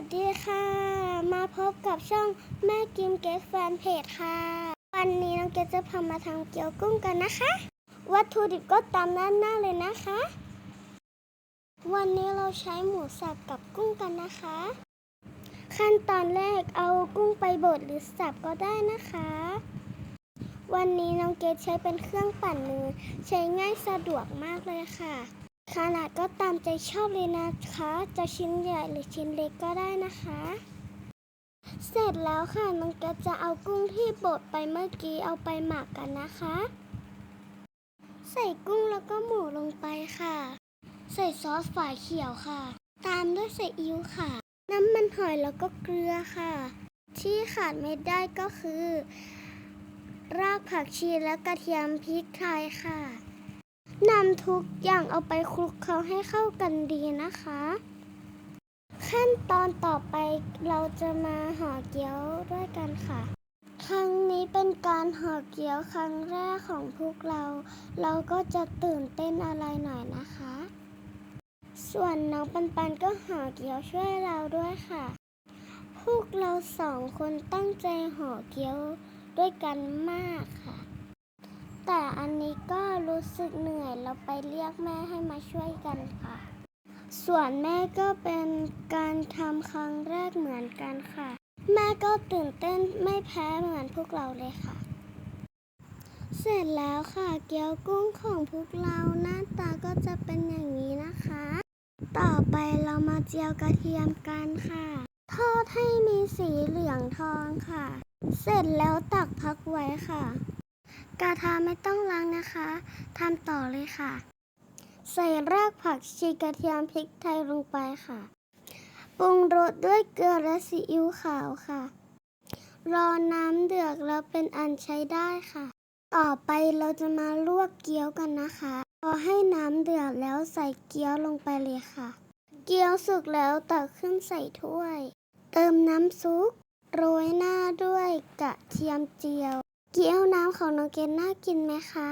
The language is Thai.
วัสดีค่ะ มาพบกับช่องแม่กิมเกสแฟนเพจค่ะ วันนี้น้องเกดจะพามาทำเกี๊ยวกุ้งกันนะคะ วัตถุดิบก็ตามด้านหน้าเลยนะคะ วันนี้เราใช้หมูสับกับกุ้งกันนะคะ ขั้นตอนแรกเอากุ้งไปบดหรือสับก็ได้นะคะ วันนี้น้องเกดใช้เป็นเครื่องปั่นมือใช้ง่ายสะดวกมากเลยค่ะ ขนาดก็ตามใจชอบเลยนะคะ จะชิ้นใหญ่หรือชิ้นเล็กก็ได้นะคะ เสร็จแล้วค่ะน้องเกดจะเอากุ้งที่บดไปเมื่อกี้เอาไปหมักกันนะคะ ใส่กุ้งแล้วก็หมูลงไปค่ะ ใส่ซอสฝาเขียวค่ะ ตามด้วยใส่อิ๊วค่ะ น้ำมันหอยแล้วก็เกลือค่ะ ที่ขาดไม่ได้ก็คือ รากผักชีและกระเทียมพริกไทยค่ะ ทุกอย่างเอาไปคลุกเคล้าให้เข้ากันดีนะคะ ขั้นตอนต่อไปเราจะมาห่อเกี๊ยวด้วยกันค่ะ ครั้งนี้เป็นการห่อเกี๊ยวครั้งแรกของพวกเรา เราก็จะตื่นเต้นอะไรหน่อยนะคะ ส่วนน้องปันปันก็ห่อเกี๊ยวช่วยเราด้วยค่ะ พวกเราสองคนตั้งใจห่อเกี๊ยวด้วยกันมากค่ะ แต่อันนี้ก็รู้สึกเหนื่อยเราไปเรียกแม่ให้มาช่วยกันค่ะ ส่วนแม่ก็เป็นการทำครั้งแรกเหมือนกันค่ะ แม่ก็ตื่นเต้นไม่แพ้เหมือนพวกเราเลยค่ะ เสร็จแล้วค่ะเกี๊ยวกุ้งของพวกเราหน้าตาก็จะเป็นอย่างนี้นะคะ ต่อไปเรามาเจียวกระเทียมกันค่ะ ทอดให้มีสีเหลืองทองค่ะ เสร็จแล้วตักพักไว้ค่ะ กระทะไม่ต้องล้างนะคะทำต่อเลยค่ะ ใส่รากผักชีกระเทียมพริกไทยลงไปค่ะ ปรุงรสด้วยเกลือและซีอิ๊วขาวค่ะ รอน้ำเดือดแล้วเป็นอันใช้ได้ค่ะ ต่อไปเราจะมาลวกเกี๊ยวกันนะคะ พอให้น้ำเดือดแล้วใส่เกี๊ยวลงไปเลยค่ะ เกี๊ยวสุกแล้วตักขึ้นใส่ถ้วย เติมน้ำซุปโรยหน้าด้วยกระเทียมเจียว เกี๊ยวน้ำของน้องเกดน่ากินไหมคะ